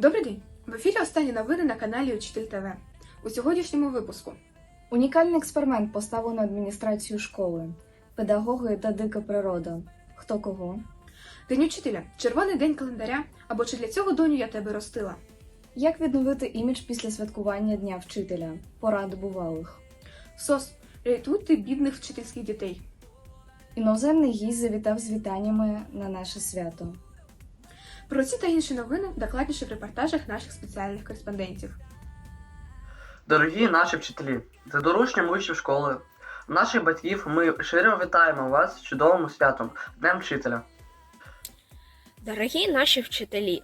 Добрий день! В ефірі останні новини на каналі Учитель ТВ. У сьогоднішньому випуску Унікальний експеримент поставлено адміністрацію школи, педагоги та дика природа. Хто кого? День учителя, червоний день календаря, або чи для цього доню я тебе ростила. Як відновити імідж після святкування Дня вчителя? Поради бувалих. СОС. Рятуйте бідних вчительських дітей. Іноземний гість завітав з вітаннями на наше свято. Про ці та інші новини докладніше в репортажах наших спеціальних кореспондентів. Дорогі наші вчителі, за доручням учнів школи, наших батьків ми щиро вітаємо вас з чудовим святом Днем вчителя. Дорогі наші вчителі,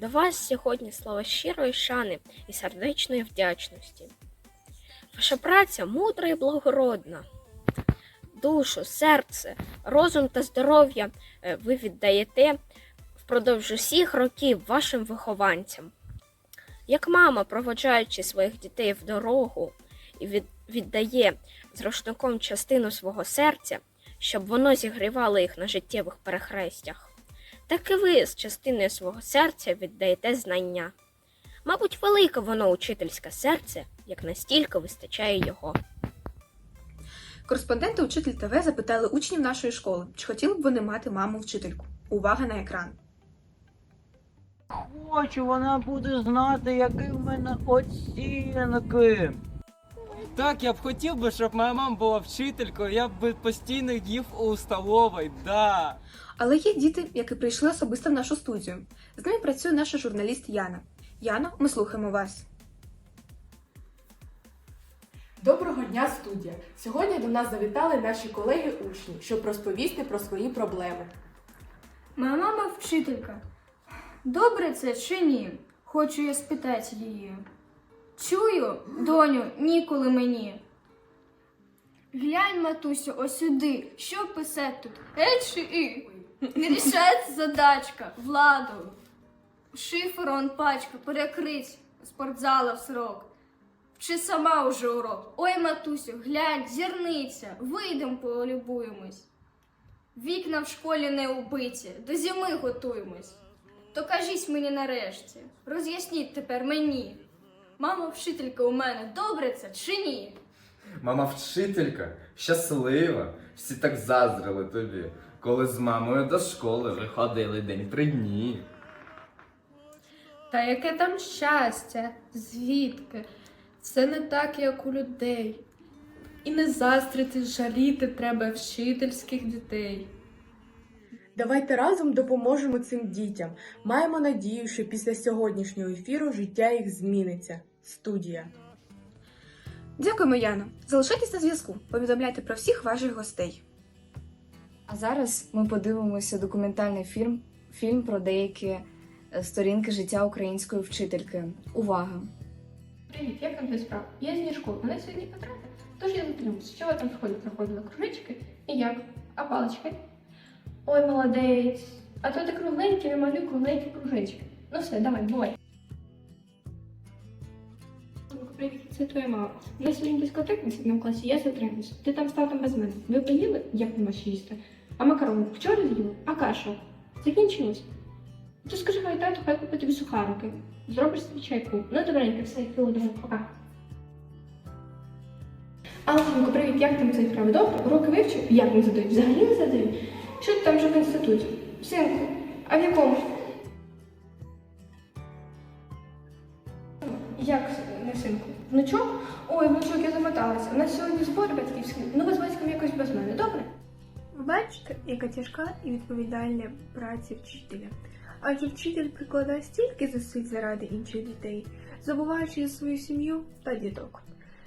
до вас сьогодні слова щирої шани і сердечної вдячності. Ваша праця мудра і благородна. Душу, серце, розум та здоров'я е, ви віддаєте впродовж усіх років вашим вихованцям. Як мама, проводжаючи своїх дітей в дорогу і від- віддає з рушником частину свого серця, щоб воно зігрівало їх на життєвих перехрестях так і ви з частиною свого серця віддаєте знання. Мабуть, велике воно учительське серце, як настільки вистачає його. Кореспонденти Учитель ТВ запитали учнів нашої школи, чи хотіли б вони мати маму вчительку. Увага на екран. Хочу, вона буде знати, які в мене оцінки. Так, я б хотів би, щоб моя мама була вчителькою, я б постійно їв у столовій, да. Але є діти, які прийшли особисто в нашу студію. З ними працює наша журналіст Яна. Яно, ми слухаємо вас. Доброго дня, студія! Сьогодні до нас завітали наші колеги-учні, щоб розповісти про свої проблеми. Моя мама вчителька. Добре це чи ні? Хочу я спитати її. Чую, доню, ніколи мені. Глянь, матусю, ось сюди. Що писать тут? Е чи і? Не рішається задачка, владу. Шифер он пачка, перекрить спортзала в срок. Вчи сама уже урок. Ой, матусю, глянь, зірниця, вийдем полюбуємось. Вікна в школі не убиті, до зими готуємось. То кажіть мені нарешті, роз'ясніть тепер мені. Мама вчителька у мене добре це чи ні? Мама вчителька, щаслива, всі так заздрили тобі, коли з мамою до школи ви ходили день три дні. Та яке там щастя, звідки? Це не так, як у людей. І не заздрити, жаліти треба вчительських дітей. Давайте разом допоможемо цим дітям. Маємо надію, що після сьогоднішнього ефіру життя їх зміниться. Студія. Дякуємо, Яно. Залишайтесь на зв'язку. Повідомляйте про всіх ваших гостей. А зараз ми подивимося документальний фільм, фільм про деякі е, сторінки життя української вчительки. Увага! Привіт, як там твої справи? Я з школи, мене сьогодні потрати. Тож я затримуюся. Що ви там в школі проходили? Кружечки? І як? А палички? Ой, молодець. А то ти кругленький, намалюй кругленькі кружечки. Ну все, давай, бувай. Привіт, це твоя мама. У нас сьогодні дискотека в сьомому класі, я затримуюся. Ти там став там без мене. Ви поїли, як нема що їсти? А макарони вчора з'їли? А каша? Закінчилось? То скажи хай тату, хай купить тобі сухарики. Зробиш собі чайку. Ну, добренько, все, хвилу, давай, пока. Алсенко, привіт, як там цей справи? Добре? Уроки вивчив? Як не задають? Взагалі не задають? Що ти там вже в інституті? Синку, а в якому? Як не синку? Внучок? Ой, внучок, я замоталася. У нас сьогодні збори батьківські. Ну, ви з батьком якось без мене, добре? Ви бачите, яка тяжка і відповідальна праця вчителя. Адже вчитель прикладає стільки зусиль заради інших дітей, забуваючи свою сім'ю та діток.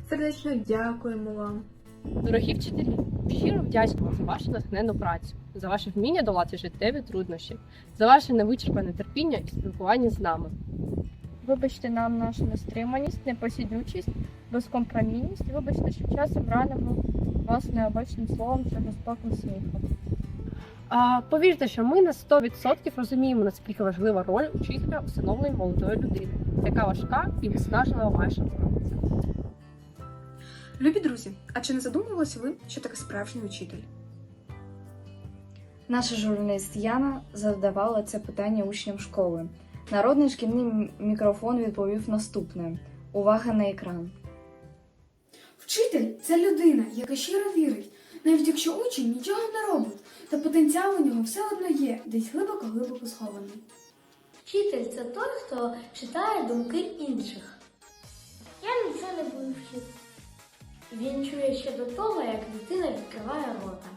Сердечно дякуємо вам. Дорогі вчителі, щиро вдячні вам за вашу натхненну працю, за ваше вміння долати життєві труднощі, за ваше невичерпане терпіння і спілкування з нами. Вибачте нам нашу нестриманість, непосідючість, безкомпромісність. Вибачте, що часом ранимо вас необачним словом чи жорстоким сміхом. А повірте, що ми на 100% розуміємо, наскільки важлива роль учителя у становленні молодої людини, яка важка і виснажлива ваша праця. Любі друзі, а чи не задумувалися ви, що таке справжній учитель? Наша журналіст Яна задавала це питання учням школи. Народний шкільний мікрофон відповів наступне: Увага на екран. Вчитель це людина, яка щиро вірить, навіть якщо учень нічого не робить, та потенціал у нього все одно є, десь глибоко-глибоко схований. Вчитель це той, хто читає думки інших. Я нічого не буду вчити. Він чує ще до того, як дитина відкриває рота.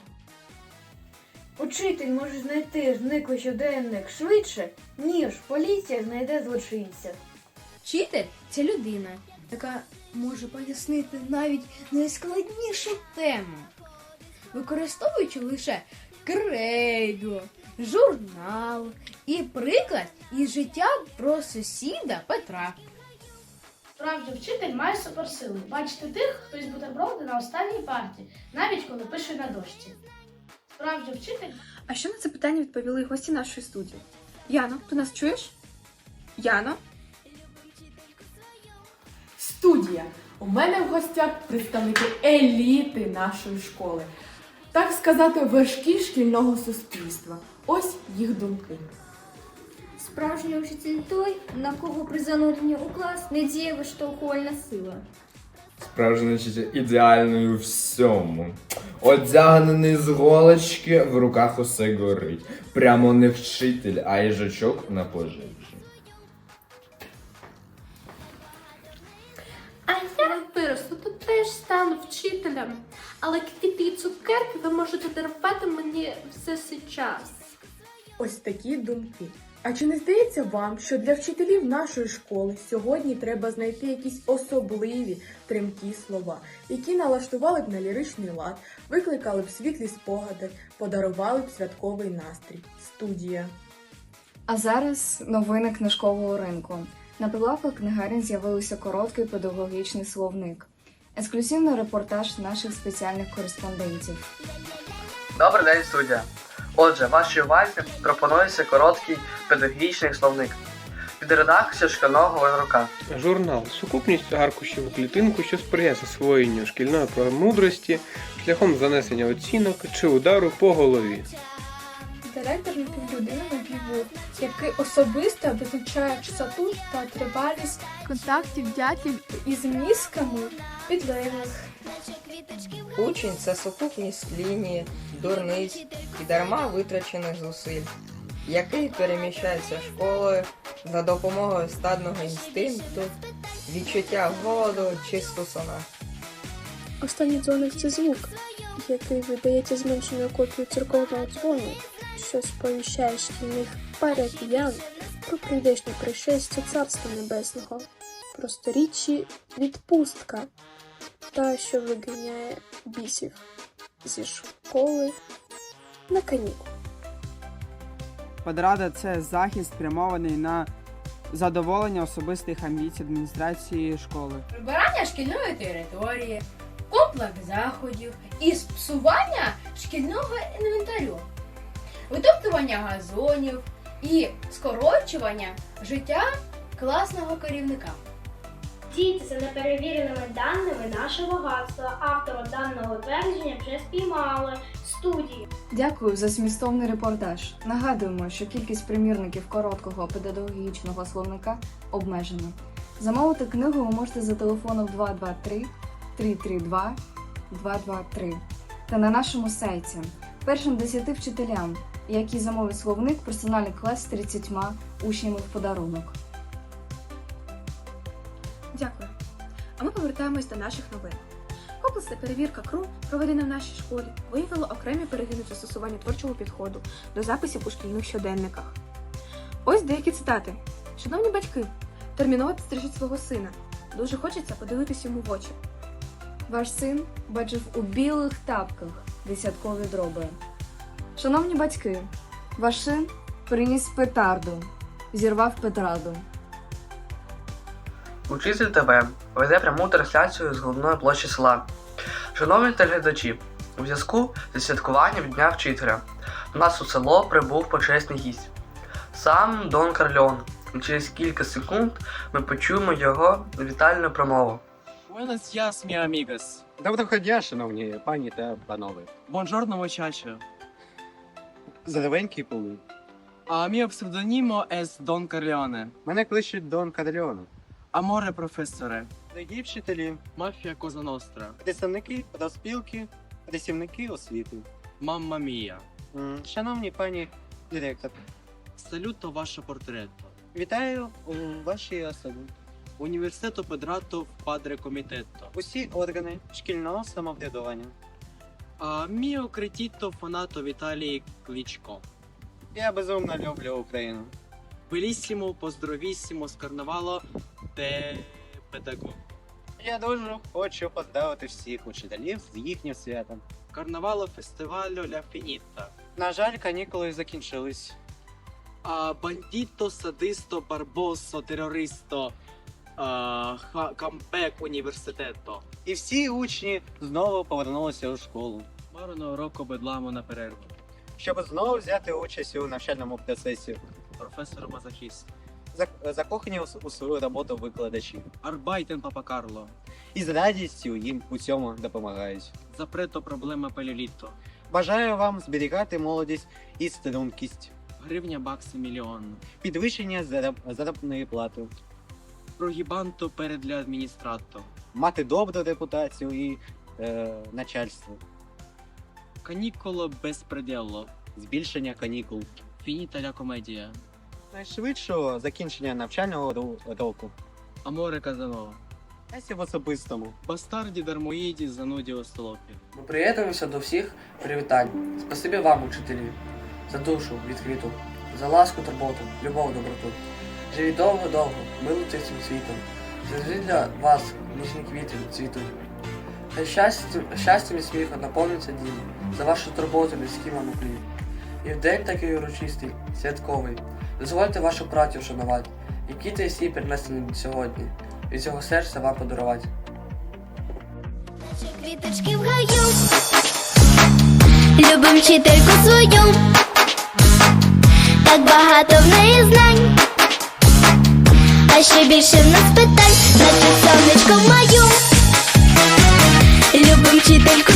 Учитель може знайти зниклий щоденник швидше, ніж поліція знайде злочинця. Вчитель це людина, яка може пояснити навіть найскладнішу тему, використовуючи лише крейду, журнал і приклад із життя про сусіда Петра. Справжній вчитель має суперсили. Бачити тих, хто із бутерброди на останній парті, навіть коли пише на дошці. Справжній вчитель А що на це питання відповіли гості нашої студії? Яно, ти нас чуєш? Яно? Студія. У мене в гостях представники еліти нашої школи. Так сказати, вершки шкільного суспільства. Ось їх думки. Справжній учитель той, на кого при зануренні у клас не діє виштовхувальна сила. Справжній вчитель ідеальний у всьому. Одягнений з голочки, в руках усе горить. Прямо не вчитель, а їжачок на пожежі. А я виросту, то теж стану вчителем. Але квіти і цукерки ви можете дарувати мені все цей час. Ось такі думки. А чи не здається вам, що для вчителів нашої школи сьогодні треба знайти якісь особливі тремкі слова, які налаштували б на ліричний лад, викликали б світлі спогади, подарували б святковий настрій? Студія. А зараз новини книжкового ринку. На прилавках книгарень з'явився короткий педагогічний словник. Ексклюзивний репортаж наших спеціальних кореспондентів. Добрий день, студія. Отже, вашій увазі пропонується короткий педагогічний словник під редакцією шкільного рука. Журнал сукупність аркушів у клітинку, що сприяє засвоєнню шкільної премудрості шляхом занесення оцінок чи удару по голові. Директор напівлюдина напіввух, який особисто визначає часоту та тривалість контактів дятелів із мізками підлеглих. Учень це сукупність лінії, дурниць і дарма витрачених зусиль, який переміщається школою за допомогою стадного інстинкту, відчуття голоду чи стусана. Останній дзвоник це звук, який видається зменшеною копією церковного дзвону, що сповіщає шкільних парапіян про прийдешнє пришестя Царства Небесного, про сторіччі відпустка, та що виганяє бісів зі школи на канікул. Подрада це захист, спрямований на задоволення особистих амбіцій адміністрації школи. Прибирання шкільної території, комплекс заходів і псування шкільного інвентарю, витоптування газонів і скорочування життя класного керівника. Діти за неперевіреними даними наше багатство. Автора даного твердження вже спіймали студії. Дякую за змістовний репортаж. Нагадуємо, що кількість примірників короткого педагогічного словника обмежена. Замовити книгу ви можете за телефоном 223 332 223 та на нашому сайті. Першим 10 вчителям, які замовлять словник, персональний клас з 30 учнями в подарунок. Повертаємось до наших новин. Комплексна перевірка КРУ, проведена в нашій школі, виявила окремі перегини в творчого підходу до записів у шкільних щоденниках. Ось деякі цитати. Шановні батьки, терміново підстрижіть свого сина. Дуже хочеться подивитись йому в очі. Ваш син бачив у білих тапках десяткові дроби. Шановні батьки, ваш син приніс петарду, зірвав петраду. Учитель ТВ веде пряму трансляцію з головної площі села. Шановні телеглядачі, у зв'язку зі святкуванням Дня вчителя до нас у село прибув почесний гість. Сам Дон Карльон. І через кілька секунд ми почуємо його вітальну промову. Buenos días, mi amigos. Доброго дня, шановні пані та панове. Buongiorno, muchacho. Здоровенькі були. А мій псевдонімо ес Дон Карліоне. Мене кличуть Дон Кадріоне. Аморе професоре. Дорогі вчителі, Мафія Коза Ностра. представники розпілки, працівники освіти. Мамма мія. М, Шановні пані директор, Салюто ваше портретто. вітаю у вашій особі. Університету Педрато Падре Комітетто. Усі органи шкільного самоврядування. А міо кретіто фанато Віталій Кличко. Я безумно люблю Україну. Белісімо, поздоровісімо з карнавало де педагог. Я дуже хочу поздравити всіх учителів з їхнім святом. Карнавало фестивалю Ля Фініта. На жаль, канікули закінчились. А бандіто, садисто, барбосо, терористо, а, ха, кампек університетто. І всі учні знову повернулися у школу, Марного року бедламо на перерву. щоб знову взяти участь у навчальному процесі. Професор Мазохіст. Зак- Закохані у свою роботу викладачі. Арбайтен Папа Карло. І з радістю їм у цьому допомагають. Запрето проблема паліоліто. Бажаю вам зберігати молодість і стрункість, Гривня бакси мільйон. підвищення зараб- заробної плати, Прогібанто перед для адміністрато. мати добру репутацію і е, начальство, Каніколо безпределло. збільшення канікул, Фініта ля комедія. Найшвидшого закінчення навчального року. Аморе Казанова. Есі в особистому. Бастарді дармоїді зануді остолопі. Ми приєднуємося до всіх привітань. Спасибі вам, учителі, за душу відкриту, за ласку, турботу, любов, доброту. Живіть довго-довго, милуйте цим світом. Завжди для вас ніжні квіти цвітуть. Хай щастям, щастям і сміхом наповниться дім, за вашу турботу людські вам. І в день такий урочистий, святковий, Дозвольте вашу працю вшанувати, які тисі принесені сьогодні, і цього серця вам подарувати. Наші квіточки в гаю, любим вчительку свою, так багато в неї знань, а ще більше в нас питань, наче сонечко маю, любим вчительку.